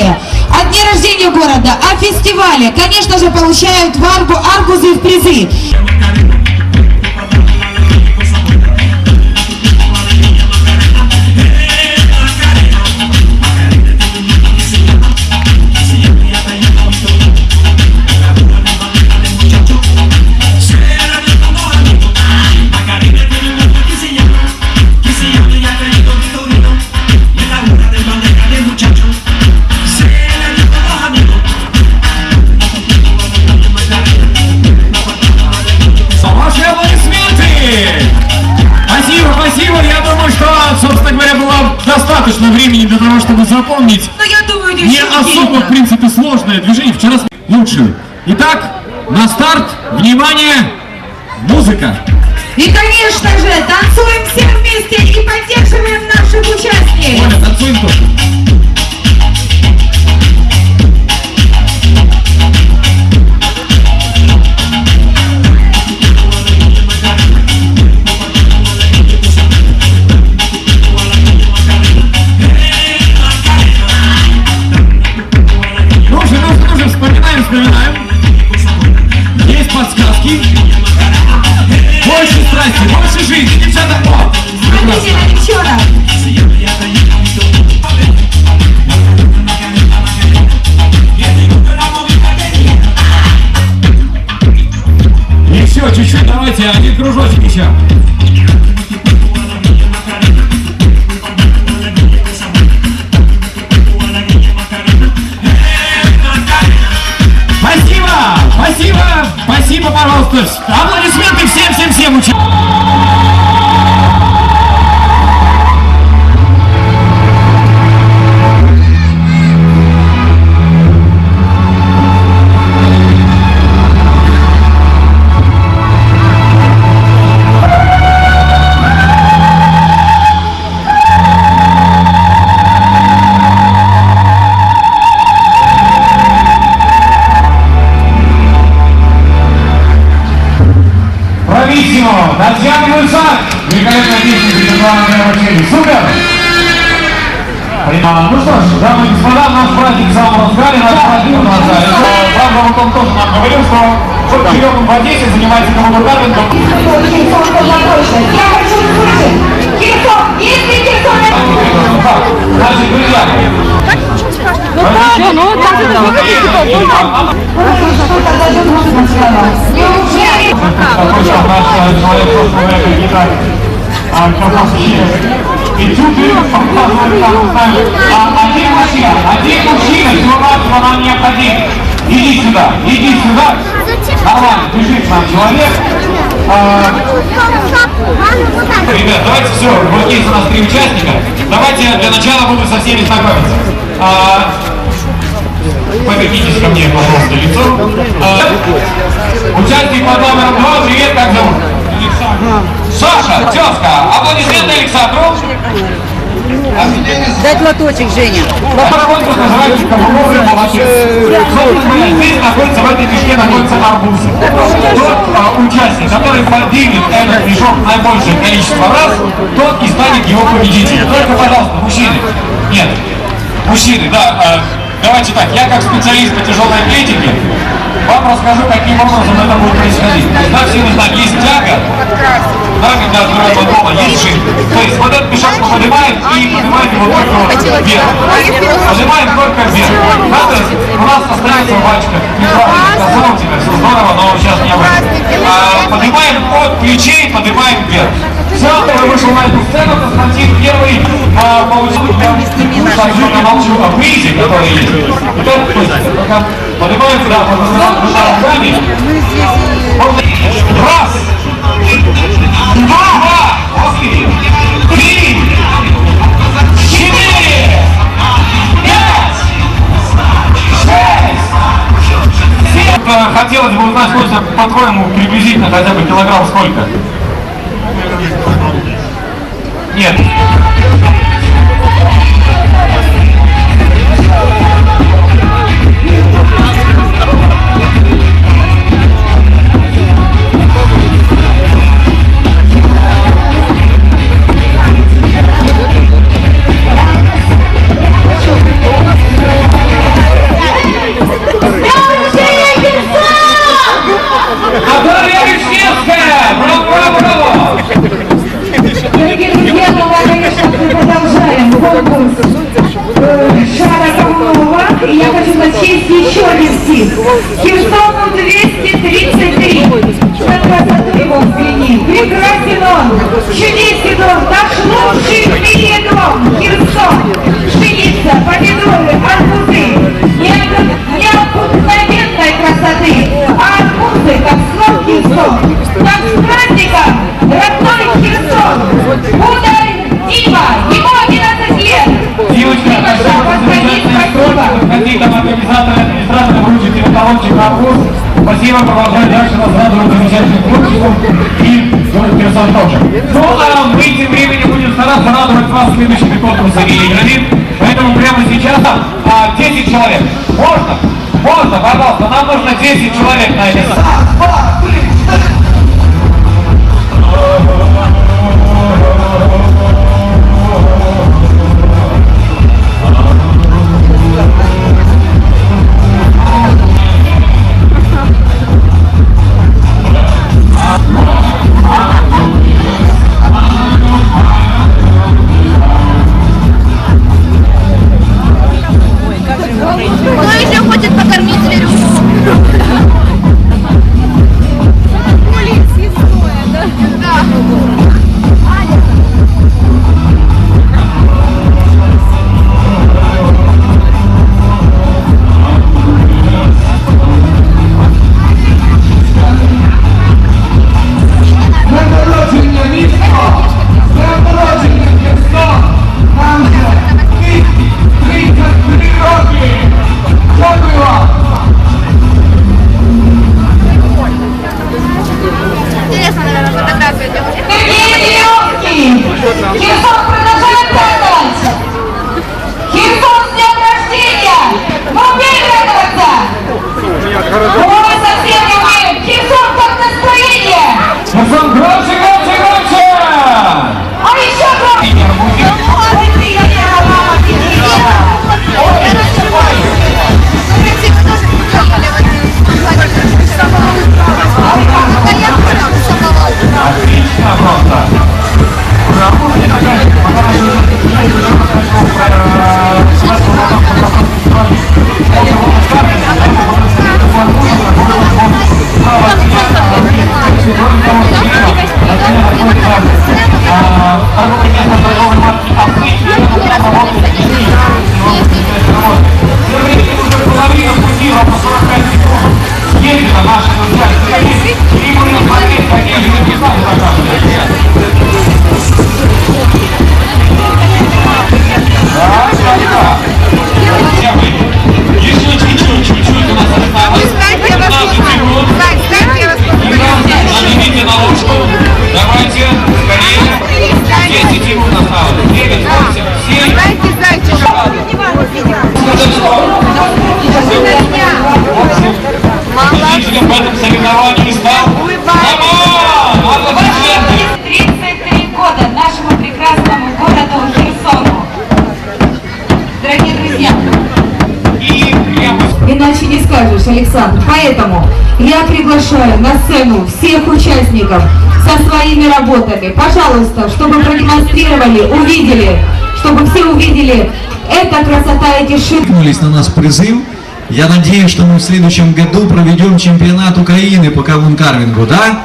праздновали, о дне рождения города, о фестивале, конечно же, получают в аргузы в призы. Чтобы запомнить Ну, я думаю, не особо, в принципе, сложное движение. Вчера лучше. Итак, на старт, внимание, музыка. И, конечно же, танцуем все вместе и поддерживаем наших участников. Оля, танцуем тоже. Yeah. Брависсимо! Татьяна Мульсак! Великолепная песня Светлана Мировачели. Супер! А, Ну что ж, дамы и господа, наш праздник в самом разгаре, наш праздник продолжается. Правда, вот он тоже нам говорил, что вот живем в Одессе, занимается коммунальным, Телефон. Я хочу услышать. Телефон, если телефон... Значит, друзья, Ну, так это Неужели? Такой что наш человек, собственно говоря, какие-то а, красавчики. Этюды показывают, там, знаешь, а, один мужчина, один мужчина, всего нам необходим. Иди сюда, иди сюда. Нормально, бежит нам человек. А, Ребят, давайте все, вот есть у нас три участника. Давайте для начала буду со всеми знакомиться. А, Повернитесь ко мне, пожалуйста, лицом. А, участник под номером два, привет, как зовут? Саша, тезка, аплодисменты Александру. Дать лоточек, Женя. Паровоз называется Кабуковый молодец. Собственно здесь находится, в этой мешке находится арбуз. Тот а, участник, который поднимет этот мешок наибольшее количество раз, тот и станет его победителем. Только, пожалуйста, мужчины. Нет, мужчины, да. Давайте так, я как специалист по тяжелой атлетике вам расскажу, каким образом это будет происходить. То есть, да, все знаем, есть тяга, да, когда открываем дома, есть жир. То есть вот этот мешок мы поднимаем и поднимаем его только вот вверх. Поднимаем только вверх. Есть у нас остается пачках. Сказал тебе, все здорово, но сейчас не об этом. А, поднимаем от плечей, поднимаем вверх. Кто вышел на эту сцену, Константин первый а, получил, скажу, я молчу о призе, который есть. Пока поднимаем, да, поднимаем руками. Раз, два, три, четыре, пять, шесть, семь. Хотелось бы узнать, сколько, по-твоему, приблизительно хотя бы килограмм сколько? Нет. Прекрасен он, чудесен он, наш лучший дом. Херсон, пшеница, помидоры, арбузы. Необы- Необыкновенной красоты. А арбузы, как сладкий сон. Так с праздником, родной Херсон. Ударь, Дима, ему 11 лет. Девочка, когда вы стройка, подходи, там организаторы, администраторы вручите на талончик на вкус. Спасибо, продолжай дальше нас радовать замечательным творчеством Херсон тоже. Ну, а мы тем временем будем стараться радовать вас следующими конкурсами и играми. Поэтому прямо сейчас а, 10 человек. Можно? Можно, пожалуйста, нам нужно 10 человек на это. Александр. Поэтому я приглашаю на сцену всех участников со своими работами. Пожалуйста, чтобы продемонстрировали, увидели, чтобы все увидели, это красота и тишина. откликнулись на наш призыв. Я надеюсь, что мы в следующем году проведем чемпионат Украины по кавун-карвингу, да?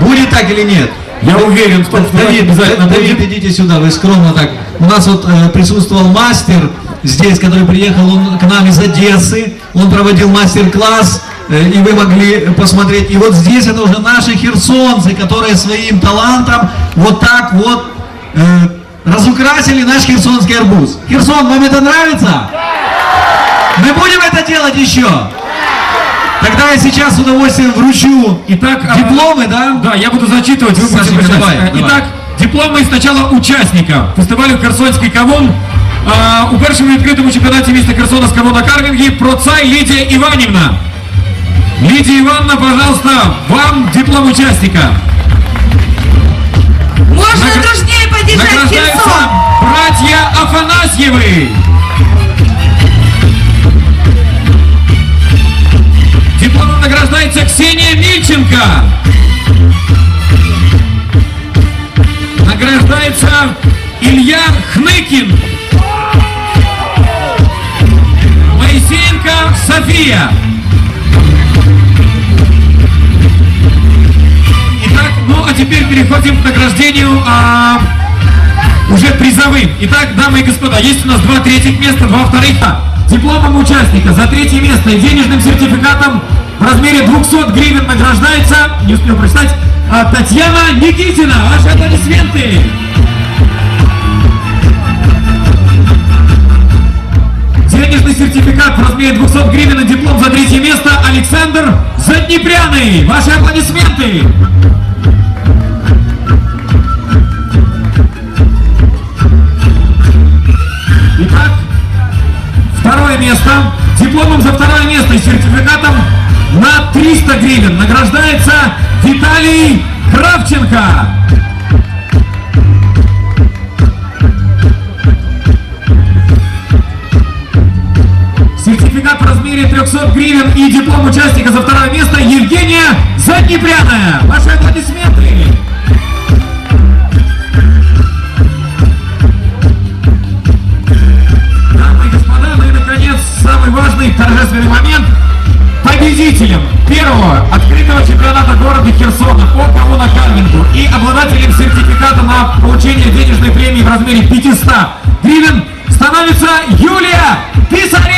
Будет так или нет? Я уверен что Давид, обязательно Давид, идите сюда, вы скромно так. У нас вот э, присутствовал мастер здесь, который приехал он к нам из Одессы. Он проводил мастер-класс, э, и вы могли посмотреть. И вот здесь это уже наши херсонцы, которые своим талантом вот так вот э, разукрасили наш херсонский арбуз. Херсон, вам это нравится? Мы будем это делать еще? Тогда я сейчас с удовольствием вручу Итак, а, дипломы, да? Да, я буду зачитывать, вы будете. Итак, дипломи сначала учасника фестивалю Херсонський кавун. А, у першому відкритому чемпіонаті міста Херсона з кавуна карвінгі Процай Лідія Іванівна. Лидия Ивановна, пожалуйста, вам диплом участника. Можно Награ- дружнее поддержать Награждаются Херсон. братья Афанасьевы. Дипломом награждается Ксения Мильченко. Награждается Илья Хныкин. Моисей София. Итак, ну а теперь переходим к награждению а, уже призовым. Итак, дамы и господа, есть у нас два третьих места, два вторых. Дипломом участника за третье место и денежным сертификатом в размере 200 гривен награждается, не успел прочитать, а, Татьяна Никитина. Ваши аплодисменты. Денежный сертификат в размере 200 гривен и диплом за третье место Александр Заднепряный. Ваши аплодисменты. Итак, второе место. Дипломом за второе место и сертификатом на 300 гривен награждается Виталий Кравченко. 500 гривен и диплом участника за второе место Евгения Заднепряная. Ваши аплодисменты. Дамы и господа, ну и наконец самый важный торжественный момент. Победителем первого открытого чемпионата города Херсона по кавунокармингу и обладателем сертификата на получение денежной премии в размере 500 гривен становится Юлия Писарь.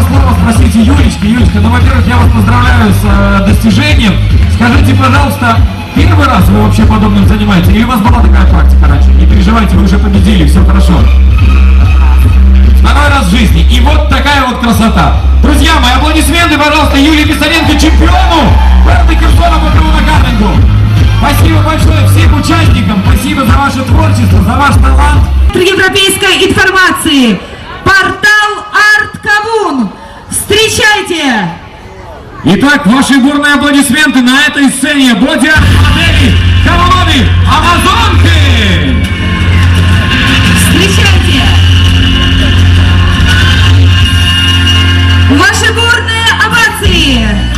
Два слова спросить у Юлечки. Юлечка, ну, во-первых, я вас поздравляю с э, достижением. Скажите, пожалуйста, первый раз вы вообще подобным занимаетесь? Или у вас была такая практика раньше? Не переживайте, вы уже победили, все хорошо. Второй раз в жизни. И вот такая вот красота. Друзья мои, аплодисменты, пожалуйста, Юлии Писаренко, чемпиону города Херсона по кавунокартингу. Спасибо большое всем участникам, спасибо за ваше творчество, за ваш талант. Европейской информации портал Арткавун. Встречайте! Итак, ваши бурные аплодисменты на этой сцене. Боди модели, колонны, амазонки! Встречайте! Ваши бурные овации!